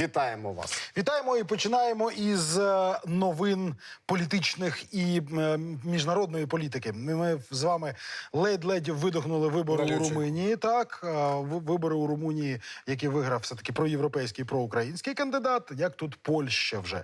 Вітаємо вас. Вітаємо і починаємо із е, новин політичних і е, міжнародної політики. Ми- з вами ледь-ледь видохнули вибори у Румунії. Так, вибори у Румунії, які виграв все таки проєвропейський проукраїнський кандидат. Як тут Польща вже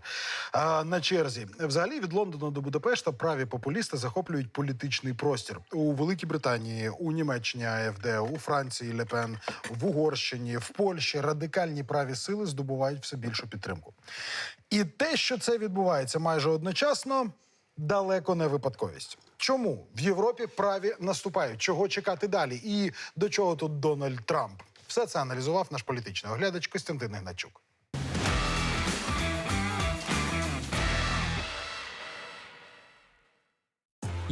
на черзі. Взагалі від Лондона до Будапешта праві популісти захоплюють політичний простір у Великій Британії, у Німеччині АФД, у Франції Лепен, в Угорщині, в Польщі радикальні праві сили здобувають все більшу підтримку. І те, що це відбувається майже одночасно, далеко не випадковість. Чому в Європі праві наступають? Чого чекати далі? І до чого тут Дональд Трамп? Все це аналізував наш політичний оглядач Костянтин Гначук.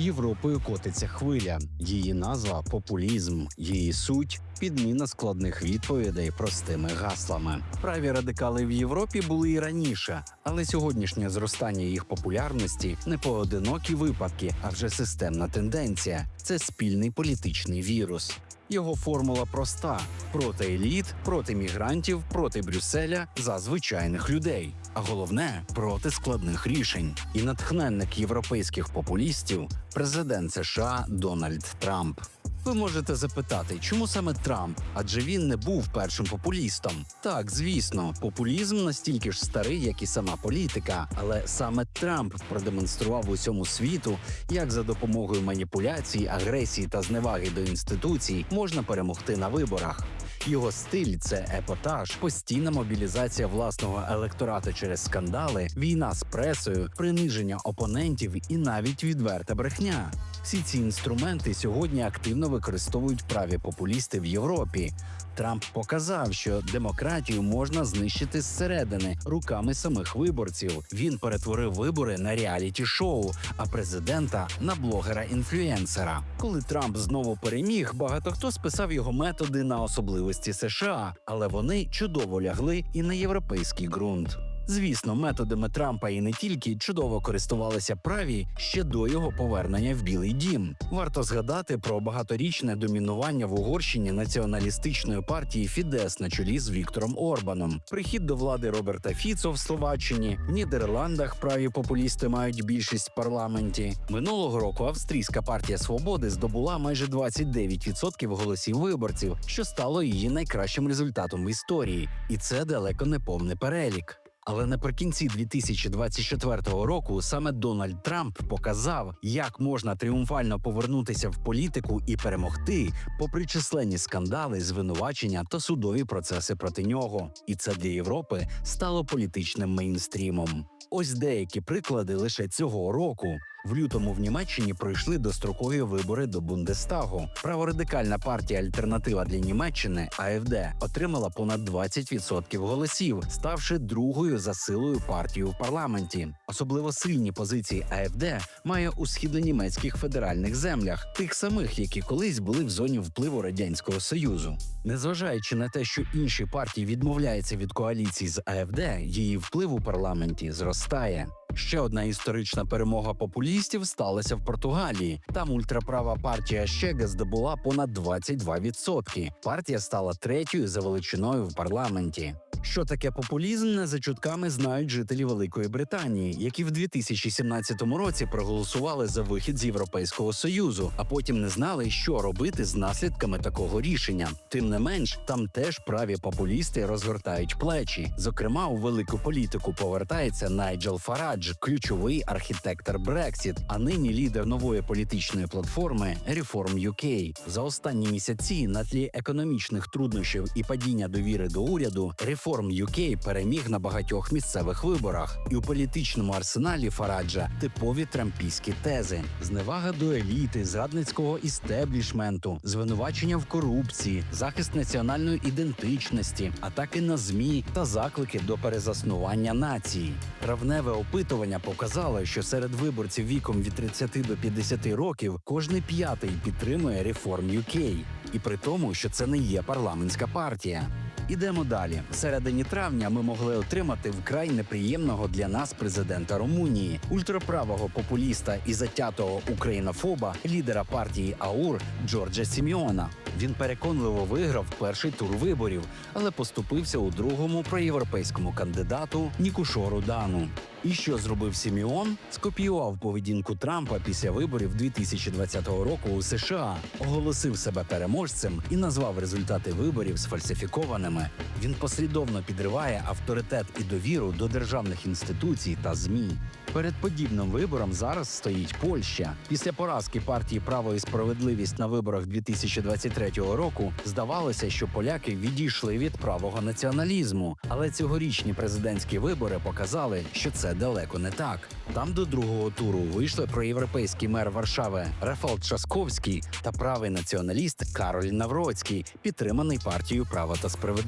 Європою котиться хвиля. Її назва популізм, її суть підміна складних відповідей простими гаслами. Праві радикали в Європі були і раніше, але сьогоднішнє зростання їх популярності не поодинокі випадки, а вже системна тенденція. Це спільний політичний вірус. Його формула проста: проти еліт, проти мігрантів, проти Брюсселя за звичайних людей. А головне проти складних рішень. І натхненник європейських популістів президент США Дональд Трамп. Ви можете запитати, чому саме Трамп? Адже він не був першим популістом. Так, звісно, популізм настільки ж старий, як і сама політика, але саме Трамп продемонстрував усьому світу, як за допомогою маніпуляцій, агресії та зневаги до інституцій можна перемогти на виборах. Його стиль це епатаж, постійна мобілізація власного електорату через скандали, війна з пресою, приниження опонентів і навіть відверта брехня. Всі ці інструменти сьогодні активно використовують праві популісти в Європі. Трамп показав, що демократію можна знищити зсередини руками самих виборців. Він перетворив вибори на реаліті шоу, а президента на блогера-інфлюенсера. Коли Трамп знову переміг, багато хто списав його методи на особливості США, але вони чудово лягли і на європейський ґрунт. Звісно, методами Трампа і не тільки чудово користувалися праві ще до його повернення в Білий Дім. Варто згадати про багаторічне домінування в Угорщині націоналістичної партії Фідес на чолі з Віктором Орбаном, прихід до влади Роберта Фіцо в Словаччині, в Нідерландах праві популісти мають більшість в парламенті. Минулого року австрійська партія свободи здобула майже 29% голосів виборців, що стало її найкращим результатом в історії, і це далеко не повний перелік. Але наприкінці 2024 року саме Дональд Трамп показав, як можна тріумфально повернутися в політику і перемогти, попри численні скандали, звинувачення та судові процеси проти нього. І це для Європи стало політичним мейнстрімом. Ось деякі приклади лише цього року. В лютому в Німеччині пройшли дострокові вибори до Бундестагу. Праворадикальна партія Альтернатива для Німеччини АФД отримала понад 20% голосів, ставши другою за силою партією в парламенті. Особливо сильні позиції АФД має у східнонімецьких федеральних землях, тих самих, які колись були в зоні впливу радянського союзу. Незважаючи на те, що інші партії відмовляються від коаліції з АФД, її вплив у парламенті зростає. Ще одна історична перемога популістів сталася в Португалії. Там ультраправа партія Щега здобула понад 22%. Партія стала третьою за величиною в парламенті. Що таке популізм, не за чутками знають жителі Великої Британії, які в 2017 році проголосували за вихід з Європейського союзу, а потім не знали, що робити з наслідками такого рішення. Тим не менш, там теж праві популісти розгортають плечі. Зокрема, у велику політику повертається Найджел Фарадж, ключовий архітектор Брексіт, а нині лідер нової політичної платформи Reform UK. За останні місяці на тлі економічних труднощів і падіння довіри до уряду Reform UK переміг на багатьох місцевих виборах, і у політичному арсеналі Фараджа типові трампійські тези: зневага до еліти, зрадницького істеблішменту, звинувачення в корупції, захист національної ідентичності, атаки на змі та заклики до перезаснування нації. Травневе опитування показало, що серед виборців віком від 30 до 50 років кожний п'ятий підтримує Reform UK. і при тому, що це не є парламентська партія. Ідемо далі. В середині травня ми могли отримати вкрай неприємного для нас президента Румунії, ультраправого популіста і затятого українофоба, лідера партії АУР Джорджа Сіміона. Він переконливо виграв перший тур виборів, але поступився у другому проєвропейському кандидату Нікушору Дану. І що зробив Сіміон? Скопіював поведінку Трампа після виборів 2020 року у США, оголосив себе переможцем і назвав результати виборів сфальсифікованими. Він послідовно підриває авторитет і довіру до державних інституцій та змі. Перед подібним вибором зараз стоїть Польща. Після поразки партії Право і справедливість на виборах 2023 року здавалося, що поляки відійшли від правого націоналізму. Але цьогорічні президентські вибори показали, що це далеко не так. Там до другого туру вийшли проєвропейський мер Варшави Рафал Часковський та правий націоналіст Кароль Навроцький, підтриманий партією Право та справедливість.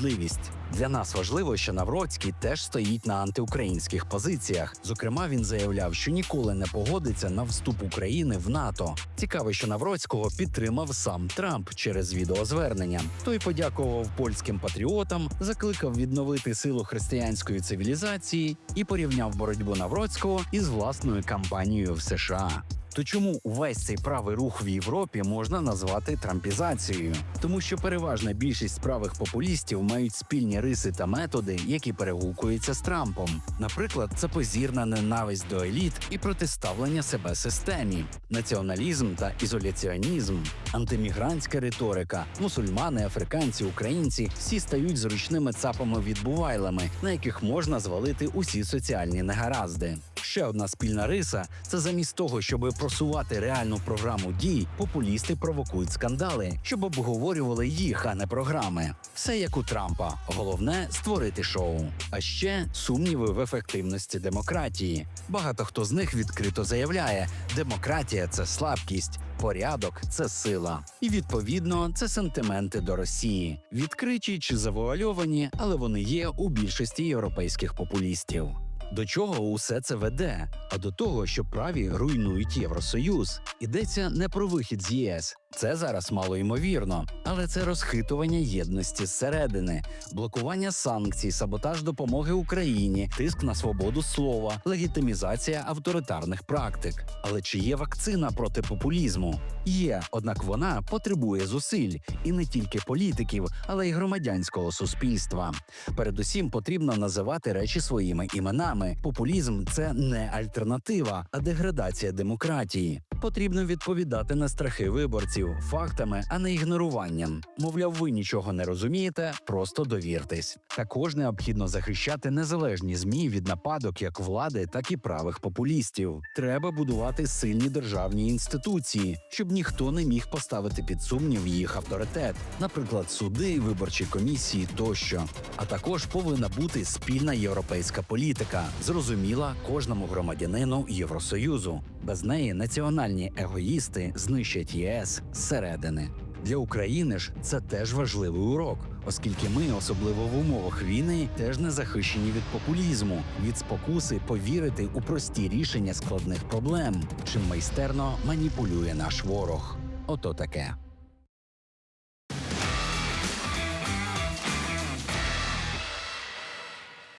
Для нас важливо, що Навроцький теж стоїть на антиукраїнських позиціях. Зокрема, він заявляв, що ніколи не погодиться на вступ України в НАТО. Цікаво, що Навроцького підтримав сам Трамп через відеозвернення. Той подякував польським патріотам, закликав відновити силу християнської цивілізації і порівняв боротьбу Навроцького із власною кампанією в США. То чому увесь цей правий рух в Європі можна назвати трампізацією? Тому що переважна більшість правих популістів мають спільні риси та методи, які перегукуються з Трампом. Наприклад, це позірна ненависть до еліт і протиставлення себе системі, націоналізм та ізоляціонізм, антимігрантська риторика, мусульмани, африканці, українці всі стають зручними цапами відбувайлами, на яких можна звалити усі соціальні негаразди. Ще одна спільна риса це замість того, щоб просувати реальну програму дій, популісти провокують скандали, щоб обговорювали їх, а не програми. Все як у Трампа. Головне створити шоу. А ще сумніви в ефективності демократії. Багато хто з них відкрито заявляє: демократія це слабкість, порядок це сила. І відповідно це сентименти до Росії, відкриті чи завуальовані, але вони є у більшості європейських популістів. До чого усе це веде? А до того, що праві руйнують Євросоюз. Йдеться не про вихід з ЄС. Це зараз мало ймовірно, але це розхитування єдності зсередини, блокування санкцій, саботаж допомоги Україні, тиск на свободу слова, легітимізація авторитарних практик. Але чи є вакцина проти популізму? Є, однак вона потребує зусиль і не тільки політиків, але й громадянського суспільства. Передусім потрібно називати речі своїми іменами. Популізм це не альтернатива, а деградація демократії. Потрібно відповідати на страхи виборців фактами, а не ігноруванням. Мовляв, ви нічого не розумієте, просто довіртесь. Також необхідно захищати незалежні змі від нападок як влади, так і правих популістів. Треба будувати сильні державні інституції, щоб ніхто не міг поставити під сумнів їх авторитет, наприклад, суди, виборчі комісії тощо. А також повинна бути спільна європейська політика, зрозуміла кожному громадянину Євросоюзу. Без неї національні егоїсти знищать ЄС зсередини. Для України ж це теж важливий урок, оскільки ми, особливо в умовах війни, теж не захищені від популізму, від спокуси повірити у прості рішення складних проблем, чим майстерно маніпулює наш ворог. Ото таке.